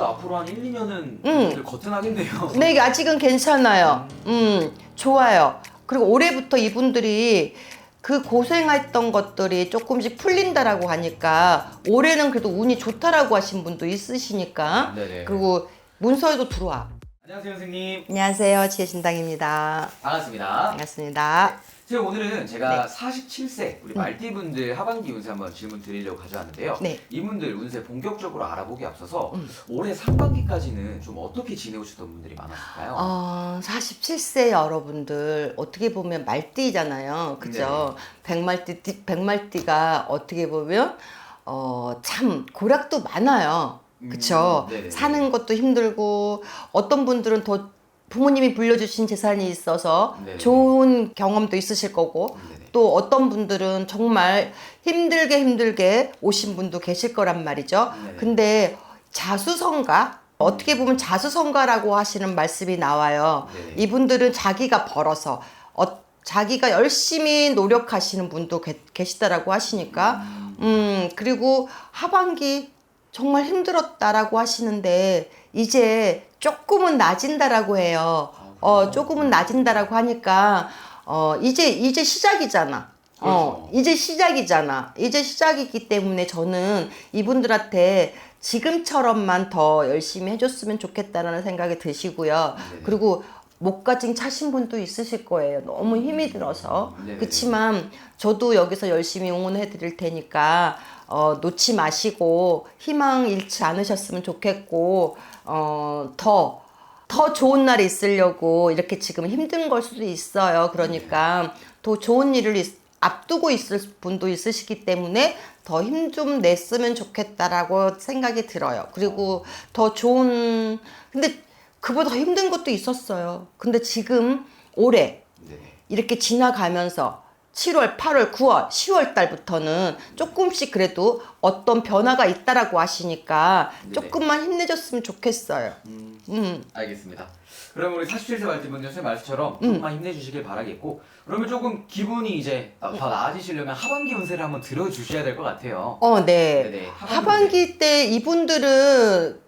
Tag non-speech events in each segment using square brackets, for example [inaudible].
그래도 앞으로 한 1, 2년은 음. 거뜬하겠네요. [laughs] 네, 이게 아직은 괜찮아요. 음, 좋아요. 그리고 올해부터 이분들이 그 고생했던 것들이 조금씩 풀린다라고 하니까 올해는 그래도 운이 좋다라고 하신 분도 있으시니까 네네. 그리고 문서에도 들어와. 안녕하세요 선생님. 안녕하세요. 지혜신당입니다. 반갑습니다. 반갑습니다. 제가 오늘은 제가 네. 47세 우리 말띠분들 하반기 운세 한번 질문 드리려고 가져왔는데요. 네. 이분들 운세 본격적으로 알아보기 앞서서 음. 올해 상반기까지는 좀 어떻게 지내오셨던 분들이 많았을까요? 어, 47세 여러분들 어떻게 보면 말띠잖아요. 그죠? 백말띠 백말띠가 어떻게 보면 어, 참 고락도 많아요. 그쵸? 음, 네네네. 사는 것도 힘들고 어떤 분들은 더 부모님이 불려주신 재산이 있어서 네네. 좋은 경험도 있으실 거고 네네. 또 어떤 분들은 정말 힘들게 힘들게 오신 분도 계실 거란 말이죠. 네네. 근데 자수성가 어떻게 보면 자수성가라고 하시는 말씀이 나와요. 네네. 이분들은 자기가 벌어서 어, 자기가 열심히 노력하시는 분도 계, 계시다라고 하시니까 음 그리고 하반기 정말 힘들었다라고 하시는데 이제 조금은 나진다라고 해요. 어 조금은 나진다라고 하니까 어 이제 이제 시작이잖아. 어 그렇죠. 이제 시작이잖아. 이제 시작이기 때문에 저는 이분들한테 지금처럼만 더 열심히 해줬으면 좋겠다라는 생각이 드시고요. 네네. 그리고 목까지 차신 분도 있으실 거예요. 너무 힘이 들어서. 네네. 그렇지만 저도 여기서 열심히 응원해 드릴 테니까 어, 놓지 마시고 희망 잃지 않으셨으면 좋겠고 어, 더, 더 좋은 날이 있으려고 이렇게 지금 힘든 걸 수도 있어요. 그러니까 더 좋은 일을 있- 앞두고 있을 분도 있으시기 때문에 더 힘 좀 냈으면 좋겠다라고 생각이 들어요. 그리고 더 좋은, 근데 그보다 더 힘든 것도 있었어요. 근데 지금 올해 네네. 이렇게 지나가면서 7월, 8월, 9월, 10월 달부터는 조금씩 그래도 어떤 변화가 있다라고 하시니까 네네. 조금만 힘내줬으면 좋겠어요. 음, 음. 알겠습니다. 그럼 우리 47세 말띠분들 선생님 말씀처럼 음. 조금만 힘내주시길 바라겠고 그러면 조금 기분이 이제 더 나아지시려면 하반기 운세를 한번 들어주셔야 될 것 같아요. 어, 네. 네네. 하반기 때 이분들은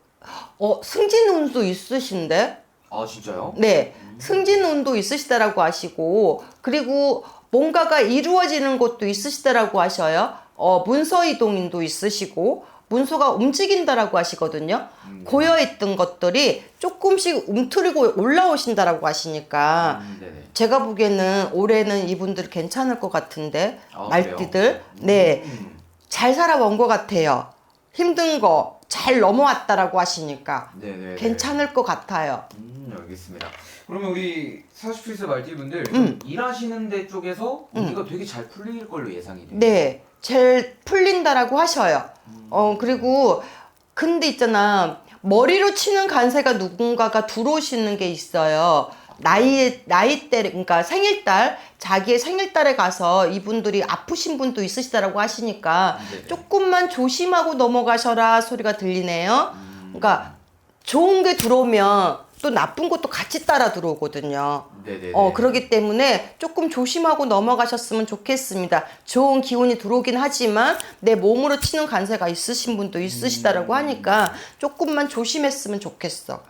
어, 승진 운도 있으신데? 아 진짜요? 네. 승진 운도 있으시다라고 하시고, 그리고 뭔가가 이루어지는 것도 있으시다라고 하셔요. 어, 문서 이동인도 있으시고, 문서가 움직인다라고 하시거든요. 음. 고여 있던 것들이 조금씩 움트리고 올라오신다라고 하시니까, 음, 네네. 제가 보기에는 올해는 이분들 괜찮을 것 같은데, 아, 말띠들. 그래요? 네. 음, 잘 살아온 것 같아요. 힘든 거 잘 넘어왔다라고 하시니까 네네. 괜찮을 것 같아요. 음, 알겠습니다. 그러면 우리 47세 말띠분들 좀 음. 일하시는 데 쪽에서 우리가 되게 잘 풀릴 걸로 예상이 돼요. 네, 제일 풀린다라고 하셔요. 어 그리고 근데 있잖아 머리로 치는 간세가 누군가가 들어오시는 게 있어요. 나이 나이대 그러니까 생일달 자기의 생일달에 가서 이분들이 아프신 분도 있으시다라고 하시니까 네네. 조금만 조심하고 넘어가셔라 소리가 들리네요. 그러니까 좋은 게 들어오면 또 나쁜 것도 같이 따라 들어오거든요. 네네. 어, 그러기 때문에 조금 조심하고 넘어가셨으면 좋겠습니다. 좋은 기운이 들어오긴 하지만 내 몸으로 치는 간세가 있으신 분도 있으시다라고 하니까 조금만 조심했으면 좋겠어.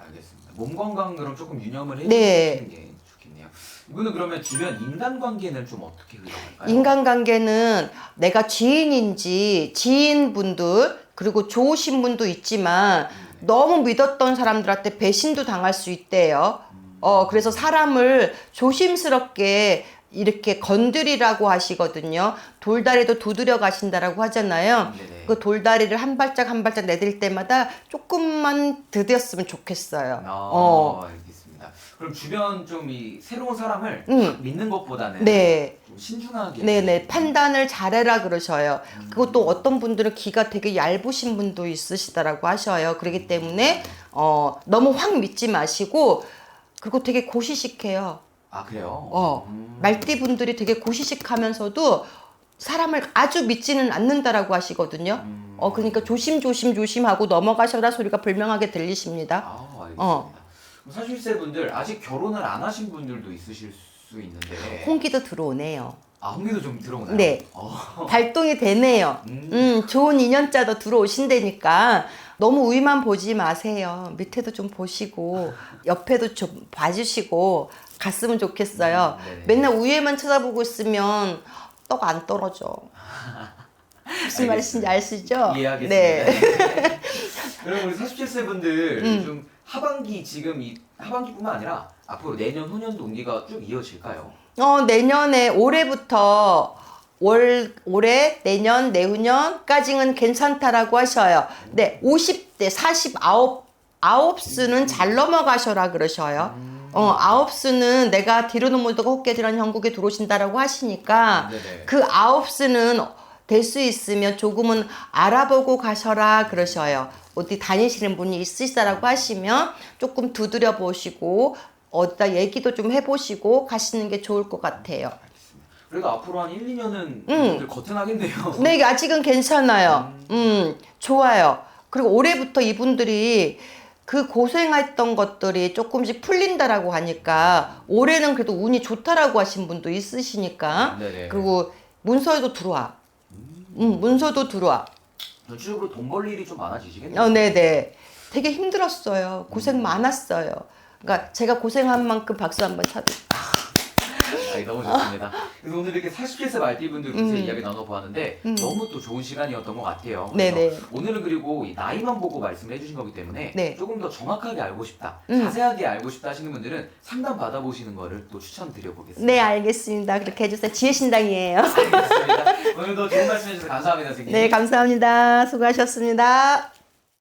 몸 건강 그럼 조금 유념을 해주시는 네. 게 좋겠네요. 이분은 그러면 주변 인간관계는 좀 어떻게 흘러갈까요? 인간관계는 내가 지인인지 지인분들 그리고 좋으신 분도 있지만 너무 믿었던 사람들한테 배신도 당할 수 있대요. 어, 그래서 사람을 조심스럽게 이렇게 건드리라고 하시거든요. 돌다리도 두드려 가신다라고 하잖아요. 네네. 그 돌다리를 한 발짝 한 발짝 내릴 때마다 조금만 드뎠으면 좋겠어요. 아, 어. 알겠습니다. 그럼 주변 좀 이 새로운 사람을 음. 딱 믿는 것보다는 네. 좀 신중하게 네네 판단을 잘해라 그러셔요. 그리고 또 어떤 분들은 귀가 되게 얇으신 분도 있으시다라고 하셔요. 그렇기 때문에 어 너무 확 믿지 마시고 그리고 되게 고시식해요. 아 그래요? 어 음. 말띠 분들이 되게 고시식하면서도 사람을 아주 믿지는 않는다라고 하시거든요. 음. 어 그러니까 조심 조심 조심하고 넘어가셔라 소리가 분명하게 들리십니다. 아 알겠습니다. 어. 그럼 47세 분들 아직 결혼을 안 하신 분들도 있으실 수 있는데 홍기도 들어오네요. 아 홍기도 좀 들어오나요? 네. 어. 발동이 되네요. 음. 음, 좋은 인연자도 들어오신다니까 너무 위만 보지 마세요. 밑에도 좀 보시고 옆에도 좀 봐주시고 갔으면 좋겠어요. 음, 네네. 맨날 위에만 쳐다보고 있으면 떡 안 떨어져. 무슨 말씀인지 아시죠? 이해하겠습니다. 네. [laughs] 그럼 우리 47세 분들 음. 좀 하반기 지금 이 하반기뿐만 아니라 앞으로 내년 후년도 운기가 쭉 이어질까요? 어, 내년에 올해부터 올 올해 내년 내후년까지는 괜찮다라고 하셔요. 네, 50대 49 아홉 수는 잘 넘어가셔라 그러셔요. 어, 아홉 수는 내가 뒤로는 못하고 헛개들한 형국에 들어오신다라고 하시니까 네네. 그 아홉 수는 될 수 있으면 조금은 알아보고 가셔라 그러셔요. 어디 다니시는 분이 있으시다라고 하시면 조금 두드려 보시고 어디다 얘기도 좀 해보시고 가시는 게 좋을 것 같아요. 그래도 앞으로 한 1, 2년은 음. 거뜬하겠네요. [laughs] 네, 아직은 괜찮아요. 음, 좋아요. 그리고 올해부터 이분들이 그 고생했던 것들이 조금씩 풀린다라고 하니까 올해는 그래도 운이 좋다라고 하신 분도 있으시니까 네네. 그리고 문서에도 들어와. 음, 문서도 들어와. 전체적으로 돈 벌 일이 좀 많아지시겠네요. 어, 네네. 되게 힘들었어요. 고생 많았어요. 그러니까 제가 고생한 만큼 박수 한번 쳐드릴게요. 아니, 너무 좋습니다. 그래서 오늘 이렇게 47세 말띠분들 음. 이야기 나눠보았는데 너무 또 좋은 시간이었던 것 같아요. 그래서 네네. 오늘은 그리고 이 나이만 보고 말씀해 주신 거기 때문에 네. 조금 더 정확하게 알고 싶다, 음. 자세하게 알고 싶다 하시는 분들은 상담 받아보시는 거를 또 추천드려보겠습니다. 네, 알겠습니다. 그렇게 해주세요. 지혜신당이에요. 알겠습니다. 오늘도 좋은 말씀 해주셔서 감사합니다, 선생님. 네, 감사합니다. 수고하셨습니다.